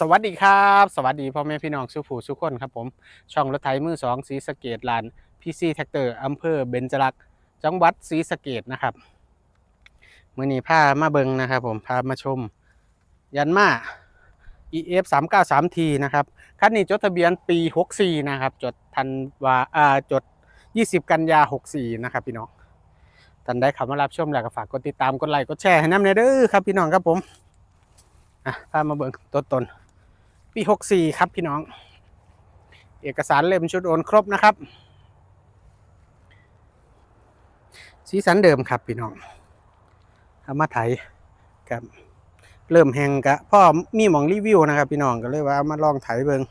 สวัสดีครับ สวัสดีพ่อแม่พี่น้องสุผู้สุคนครับผม ช่องรถไถมือสองสีสเกตลานพีซีแท็กเตอร์อำเภอเบญจรักษ์จังหวัดศรีสะเกดนะครับมือนี้พามาเบิงนะครับผมพามาชม ยันมา EF 3 9 3 T นะครับคันนี้จดทะเบียนปี 64 นะครับ จดทันวาอ่าจด 20 กันยา 64 นะครับพี่น้องท่านได้ข้ามารับชมแล้วก็ฝากกดติดตามกดไลค์กดแชร์ให้น้ำเนเด้อครับพี่น้องครับผมอะพามาเบิ่งตัวตน ปี 64 ครับพี่น้อง เอกสารเล่มชุดโอนครบนะครับ สีสันเดิมครับพี่น้องเอามาไถกับเริ่มแหงกะพ่อมีหมองรีวิวนะครับ พี่น้องก็เลยว่ามาลองไถเบิง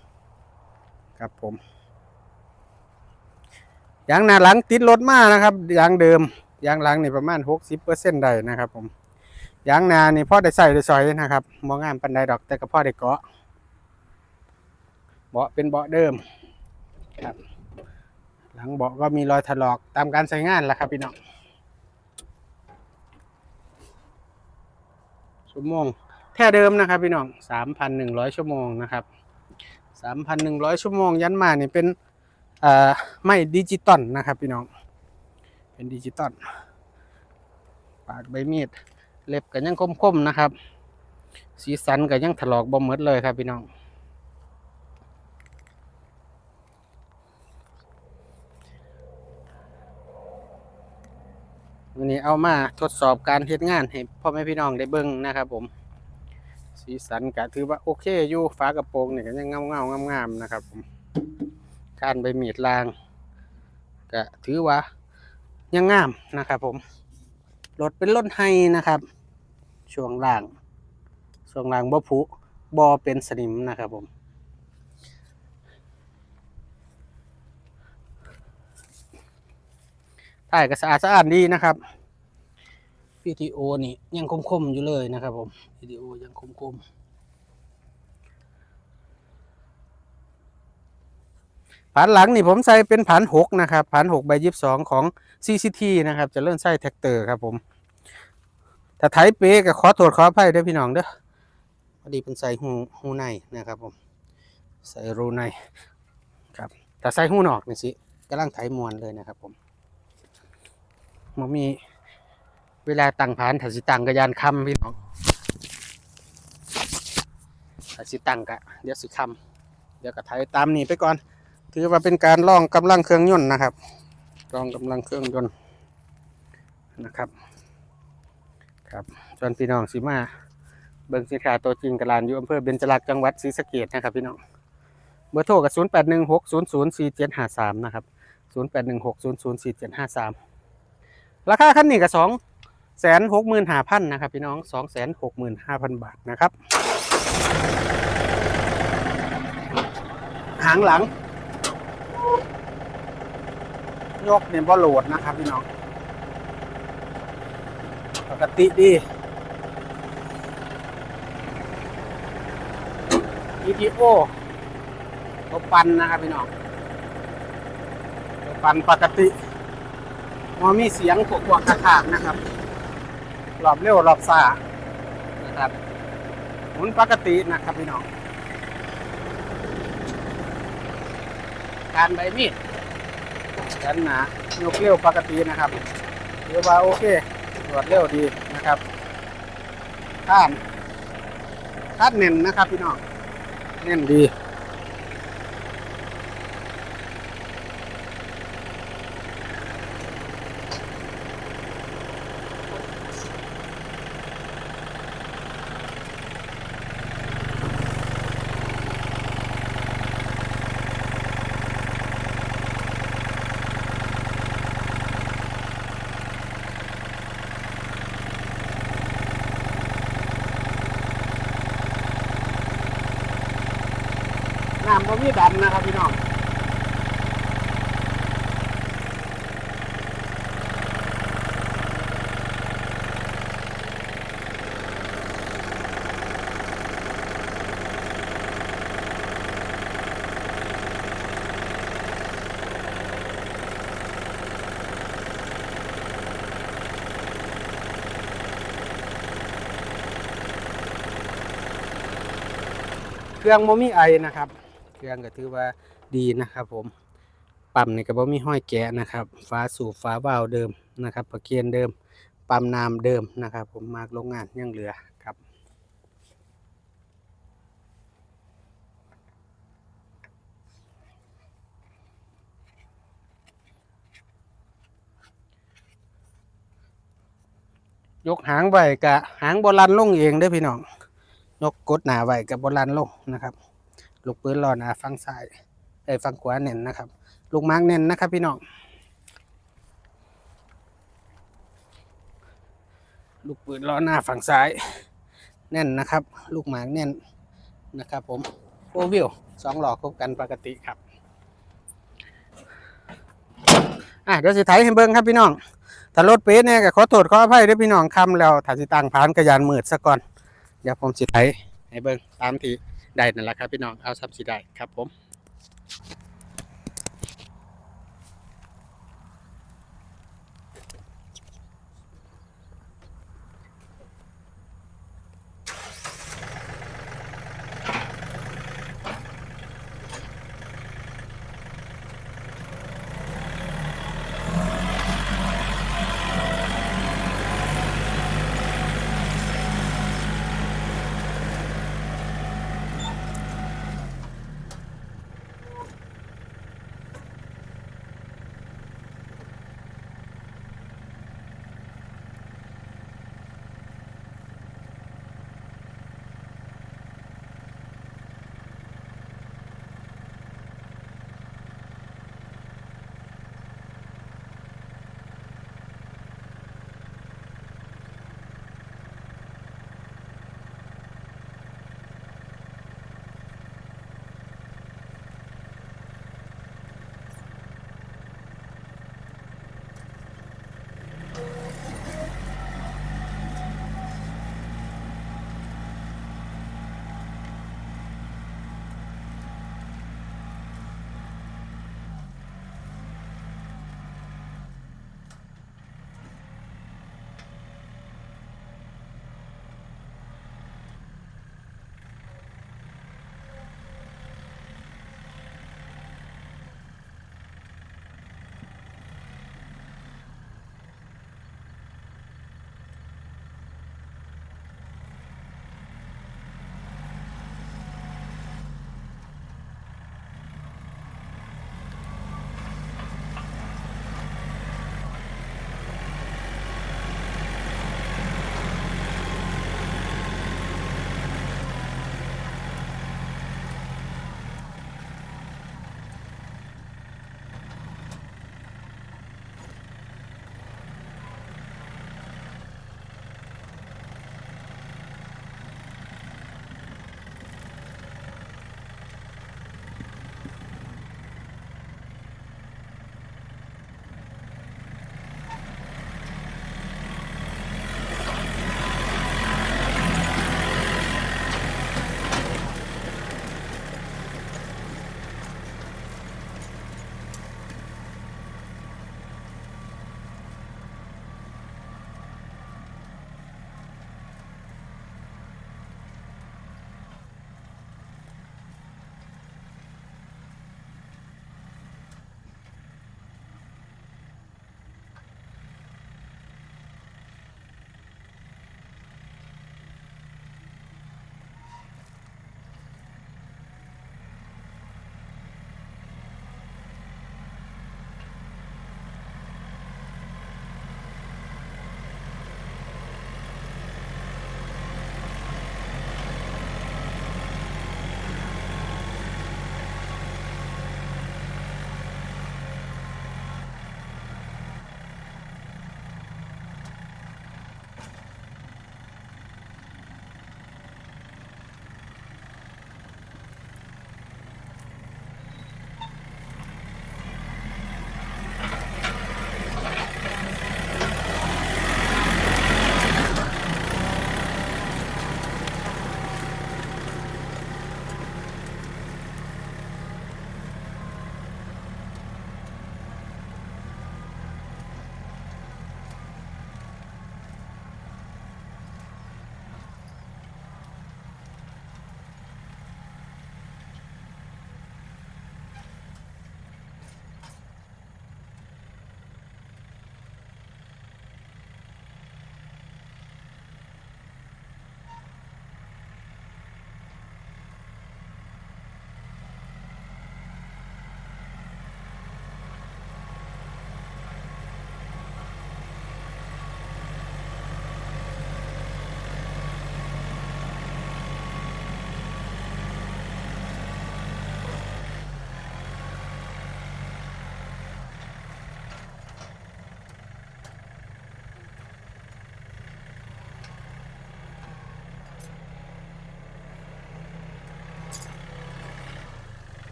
ครับผมยางหน้าหลังติดรถมากนะครับยางเดิมยางหลังนี่ประมาณ 60%ได้นะครับ ผมยางนานี่พ่อได้ใส่ได้ซอยนะครับมองงามปันไดดอกแต่ก็พ่อได้เกาะ เบาะเป็นเบาะเดิมครับ หลังเบาะก็มีรอยถลอกตามการใช้งานแหละครับพี่น้องชั่วโมงแท่เดิมนะครับพี่น้องสามพันหนึ่งร้อยชั่วโมงนะครับสามพันหนึ่งร้อยชั่วโมง ยันมานี่เป็นไม่ดิจิตอลนะครับพี่น้อง เป็นดิจิตอลปากใบมีดเล็บก็ยังคมๆนะครับ สีสันก็ยังถลอกบ่หมดเลยครับพี่น้อง วันนี้เอามาทดสอบการเฮ็ดงานให้พ่อแม่พี่น้องได้เบิ่งนะครับผม สีสันก็ถือว่าโอเคอยู่ฝากระโปรงนี่ยก็ยังเงาเงางามๆนะครับผมการใบมีดลางก็ถือว่ายังงามนะครับผมรถเป็นรถไฮนะครับ ช่วงล่าง ช่วงล่างบ่ผุบ่เป็นสนิมนะครับผม ถ่ายก็สะอาดสะอาดดีนะครับวิดีโอนี่ยังคมๆอยู่เลยนะครับผมวิดีโอยังคมๆผานหลังนี่ผมใส่เป็นผานหกนะครับผานหกใบยีิบสองของ CCT นะครับ จะเลื่อนไส้แท็กเตอร์ครับผมถ้าไทยเป๊ก็ขอโทษขออภัยด้อพี่น้องเด้อพอดีเป็นใส่หูหูในนะครับผมใส่รูในครับแต่ใส่หูนอกนี่สิกำลังไถมวนเลยนะครับผม มันมี เวลาตั้งผานถ้าสิตั้งกระยานคำพี่น้องถ้าสิตั้งกะเดี๋ยวสิคำเดี๋ยวก็ไถตามนี้ไปก่อน ถือว่าเป็นการลองกำลังเครื่องยนต์นะครับลองกำลังเครื่องยนต์นะครับ ครับชวนพี่น้องสิมาเบิงสินค้าตัวจริงกบลานอยู่อำเภอเบญจรักษ์จังหวัดศรีสะเกษนะครับพี่น้องเบอร์โทรกับ 0 8 1 6 0 0 4 7 5 3 นะครับ 0 ราคาคันนี้ก็2แสนหกหมื่นห้าพันนะครับพี่น้อง2แสนหกหมื่นห้าพันบาทนะครับ หางหลัง ยกเนี่ยบ่โหลดนะครับพี่น้อง ปกติดี ETO ตัวปันนะครับพี่น้องตัวปันปกติ มันมีเสียงขวกวกขากๆนะครับรอบเร็วรอบซานะครับหมุนปกตินะครับพี่น้อง การใบมีดกันหนายกเร็วปกตินะครับเรียกว่าโอเคตรวจเร็วดีนะครับท่านท่านเน้นนะครับพี่น้อง เน้นดี น้ำบ่มีดำนะครับพี่น้องเครื่องโมมีไอนะครับ รื่อง ก็ถือว่าดีนะครับผมปั๊มนี่ก็บ่มีห้อยแกะนะครับฝาสูบฝาวาล์วเดิมนะครับประเกียนเดิมปั๊มน้ำเดิมนะครับ ผมมากโรงงานยังเหลือครับยกหางไว้กะหางบอลันลงเองเด้พี่น้อง ยกกดหนาไว้กับบอลันลงนะครับ ลูกปืนรอหนาฟังซ้ายไอ้ยฟังขวาเน่นนะครับ ลูกไม้เน่นนะครับพี่น้องลูกปืนล้อหน้าฝั่งซ้าย แน่นนะครับ ลูกหมากแน่นนะครับ ผมโฟวิวสองหลอกคบกันปกติครับอะเดี๋ยวสิไถให้เบิ้งครับพี่น้องถ้ารถเป๊ะเนี่ยก็ขอโทษขออภัยด้วยพี่น้องคำแล้วถ้าสิต่างผ่านกระยานมืดซะก่อนเดี๋ยวผมสิไถให้เบิ้งตามที ได้นั่นแหละครับพี่น้องเอาซับสิได้ครับผม